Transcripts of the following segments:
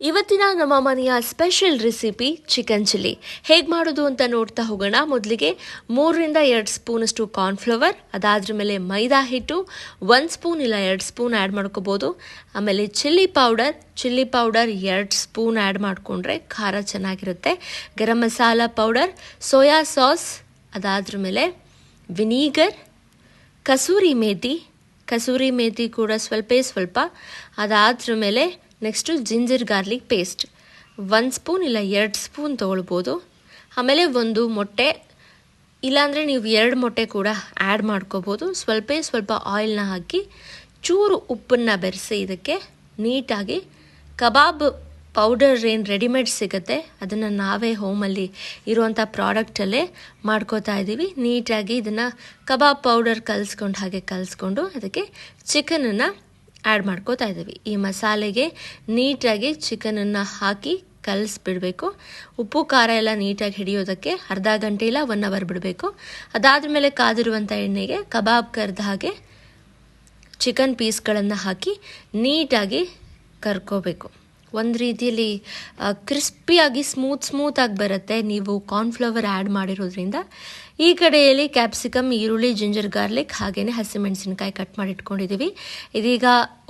ಇವತ್ತಿನ ನಮ್ಮ ಮನೆಯ ಸ್ಪೆಷಲ್ ರೆಸಿಪಿ ಚಿಕನ್ ಚಿಲ್ಲಿ. ಹೇಗೆ ಮಾಡೋದು ಅಂತ ನೋಡ್ತಾ ಹೋಗೋಣ. ಮೊದಲಿಗೆ ಮೂರರಿಂದ ಎರಡು ಸ್ಪೂನಷ್ಟು ಕಾರ್ನ್ಫ್ಲವರ್, ಅದಾದ್ರ ಮೇಲೆ ಮೈದಾ ಹಿಟ್ಟು, ಒಂದು ಸ್ಪೂನ್ ಇಲ್ಲ ಎರಡು ಸ್ಪೂನ್ ಆ್ಯಡ್ ಮಾಡ್ಕೋಬೋದು. ಆಮೇಲೆ ಚಿಲ್ಲಿ ಪೌಡರ್ ಚಿಲ್ಲಿ ಪೌಡರ್ ಎರಡು ಸ್ಪೂನ್ ಆ್ಯಡ್ ಮಾಡಿಕೊಂಡ್ರೆ ಖಾರ ಚೆನ್ನಾಗಿರುತ್ತೆ. Garam masala powder, soya sauce, ಅದಾದ್ರ ಮೇಲೆ ವಿನೀಗರ್, ಕಸೂರಿ ಮೇತಿ. ಕಸೂರಿ ಮೇತಿ ಕೂಡ ಸ್ವಲ್ಪೇ ಸ್ವಲ್ಪ. ಅದಾದ್ರ ಮೇಲೆ ನೆಕ್ಸ್ಟು ಜಿಂಜರ್ ಗಾರ್ಲಿಕ್ ಪೇಸ್ಟ್. ಒಂದು ಸ್ಪೂನ್ ಇಲ್ಲ ಎರಡು ಸ್ಪೂನ್ ತೊಗೊಳ್ಬೋದು. ಆಮೇಲೆ ಒಂದು ಮೊಟ್ಟೆ, ಇಲ್ಲಾಂದರೆ ನೀವು ಎರಡು ಮೊಟ್ಟೆ ಕೂಡ ಆ್ಯಡ್ ಮಾಡ್ಕೋಬೋದು. ಸ್ವಲ್ಪೇ ಸ್ವಲ್ಪ ಆಯಿಲ್ನ ಹಾಕಿ ಚೂರು ಉಪ್ಪನ್ನು ಬೆರೆಸಿ ಇದಕ್ಕೆ ನೀಟಾಗಿ ಕಬಾಬ್ ಪೌಡರ್ ಏನು ರೆಡಿಮೇಡ್ ಸಿಗುತ್ತೆ, ಅದನ್ನು ನಾವೇ ಹೋಮಲ್ಲಿ ಇರುವಂಥ ಪ್ರಾಡಕ್ಟಲ್ಲೇ ಮಾಡ್ಕೋತಾ ಇದ್ದೀವಿ ನೀಟಾಗಿ ಇದನ್ನು ಕಬಾಬ್ ಪೌಡರ್ ಕಲಿಸ್ಕೊಂಡು ಹಾಗೆ ಕಲಿಸ್ಕೊಂಡು ಅದಕ್ಕೆ ಚಿಕನನ್ನು ಆ್ಯಡ್ ಮಾಡ್ಕೋತಾ ಇದ್ದೀವಿ. ಈ ಮಸಾಲೆಗೆ ನೀಟಾಗಿ ಚಿಕನನ್ನು ಹಾಕಿ ಕಲಿಸ್ಬಿಡಬೇಕು. ಉಪ್ಪು, ಖಾರ ಎಲ್ಲ ನೀಟಾಗಿ ಹಿಡಿಯೋದಕ್ಕೆ ಅರ್ಧ ಗಂಟೆ ಇಲ್ಲ ಒನ್ ಅವರ್ ಬಿಡಬೇಕು. ಅದಾದ ಮೇಲೆ ಕಾದಿರುವಂಥ ಎಣ್ಣೆಗೆ ಕಬಾಬ್ ಕರೆದ ಹಾಗೆ ಚಿಕನ್ ಪೀಸ್ಗಳನ್ನು ಹಾಕಿ ನೀಟಾಗಿ ಕರ್ಕೋಬೇಕು. ಒಂದು ರೀತಿಯಲ್ಲಿ ಕ್ರಿಸ್ಪಿಯಾಗಿ ಸ್ಮೂತ್ ಸ್ಮೂತಾಗಿ ಬರುತ್ತೆ. ನೀವು ಕಾರ್ನ್ಫ್ಲವರ್ ಆ್ಯಡ್ ಮಾಡಿರೋದ್ರಿಂದ. ಈ ಕಡೆಯಲ್ಲಿ ಕ್ಯಾಪ್ಸಿಕಮ್ ಈರುಳ್ಳಿ ಜಿಂಜರ್ ಗಾರ್ಲಿಕ್ ಹಾಗೆಯೇ ಹಸಿಮೆಣಸಿನಕಾಯಿ ಕಟ್ ಮಾಡಿ ಇಟ್ಕೊಂಡಿದ್ದೀವಿ ಇದೀಗ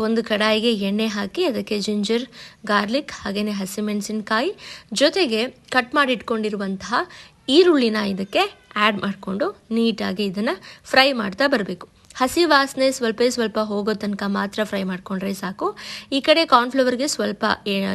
ಒಂದು ಕಡಾಯಿಗೆ ಎಣ್ಣೆ ಹಾಕಿ ಅದಕ್ಕೆ ಜಿಂಜರ್ ಗಾರ್ಲಿಕ್ ಹಾಗೆಯೇ ಹಸಿಮೆಣಸಿನಕಾಯಿ ಜೊತೆಗೆ ಕಟ್ ಮಾಡಿ ಇಟ್ಕೊಂಡಿರುವಂತಹ ಈರುಳ್ಳಿನ ಇದಕ್ಕೆ ಆ್ಯಡ್ ಮಾಡಿಕೊಂಡು ನೀಟಾಗಿ ಇದನ್ನು ಫ್ರೈ ಮಾಡ್ತಾ ಬರಬೇಕು. ಹಸಿ ವಾಸನೆ ಸ್ವಲ್ಪ ಸ್ವಲ್ಪ ಹೋಗೋ ತನಕ ಮಾತ್ರ ಫ್ರೈ ಮಾಡಿಕೊಂಡ್ರೆ ಸಾಕು. ಈ ಕಡೆ ಕಾರ್ನ್ಫ್ಲವರ್ಗೆ ಸ್ವಲ್ಪ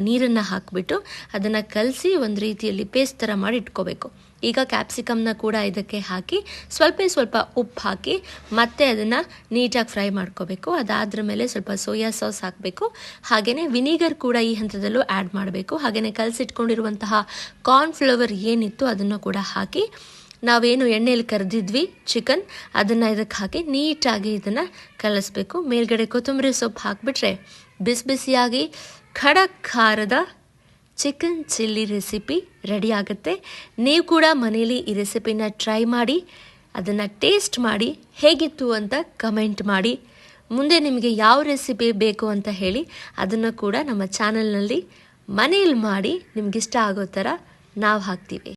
ನೀರನ್ನು ಹಾಕಿಬಿಟ್ಟು ಅದನ್ನು ಕಲಸಿ ಒಂದು ರೀತಿಯಲ್ಲಿ ಪೇಸ್ಟ್ ಥರ ಮಾಡಿ ಇಟ್ಕೋಬೇಕು. ಈಗ ಕ್ಯಾಪ್ಸಿಕಮ್ನ ಕೂಡ ಇದಕ್ಕೆ ಹಾಕಿ ಸ್ವಲ್ಪ ಸ್ವಲ್ಪ ಉಪ್ಪು ಹಾಕಿ ಮತ್ತೆ ಅದನ್ನು ನೀಟಾಗಿ ಫ್ರೈ ಮಾಡ್ಕೋಬೇಕು. ಅದಾದ್ರ ಮೇಲೆ ಸ್ವಲ್ಪ ಸೋಯಾ ಸಾಸ್ ಹಾಕಬೇಕು. ಹಾಗೆಯೇ ವಿನಿಗರ್ ಕೂಡ ಈ ಹಂತದಲ್ಲೂ ಆ್ಯಡ್ ಮಾಡಬೇಕು. ಹಾಗೆಯೇ ಕಲಸಿಟ್ಕೊಂಡಿರುವಂತಹ ಕಾರ್ನ್ಫ್ಲವರ್ ಏನಿತ್ತು ಅದನ್ನು ಕೂಡ ಹಾಕಿ ನಾವೇನು ಎಣ್ಣೆಯಲ್ಲಿ ಕರೆದಿದ್ವಿ ಚಿಕನ್ ಅದನ್ನು ಇದಕ್ಕೆ ಹಾಕಿ ನೀಟಾಗಿ ಇದನ್ನು ಕಲಿಸ್ಬೇಕು. ಮೇಲ್ಗಡೆ ಕೊತ್ತಂಬರಿ ಸೊಪ್ಪು ಹಾಕಿಬಿಟ್ರೆ ಬಿಸಿ ಬಿಸಿಯಾಗಿ ಖಡಕ್ ಖಾರದ ಚಿಕನ್ ಚಿಲ್ಲಿ ರೆಸಿಪಿ ರೆಡಿ ಆಗುತ್ತೆ. ನೀವು ಕೂಡ ಮನೇಲಿ ಈ ರೆಸಿಪಿನ ಟ್ರೈ ಮಾಡಿ, ಅದನ್ನು ಟೇಸ್ಟ್ ಮಾಡಿ ಹೇಗಿತ್ತು ಅಂತ ಕಮೆಂಟ್ ಮಾಡಿ. ಮುಂದೆ ನಿಮಗೆ ಯಾವ ರೆಸಿಪಿ ಬೇಕು ಅಂತ ಹೇಳಿ ಅದನ್ನು ಕೂಡ ನಮ್ಮ ಚಾನಲ್ನಲ್ಲಿ ಮನೇಲಿ ಮಾಡಿ ನಿಮಗಿಷ್ಟ ಆಗೋ ಥರ ನಾವು ಹಾಕ್ತೀವಿ.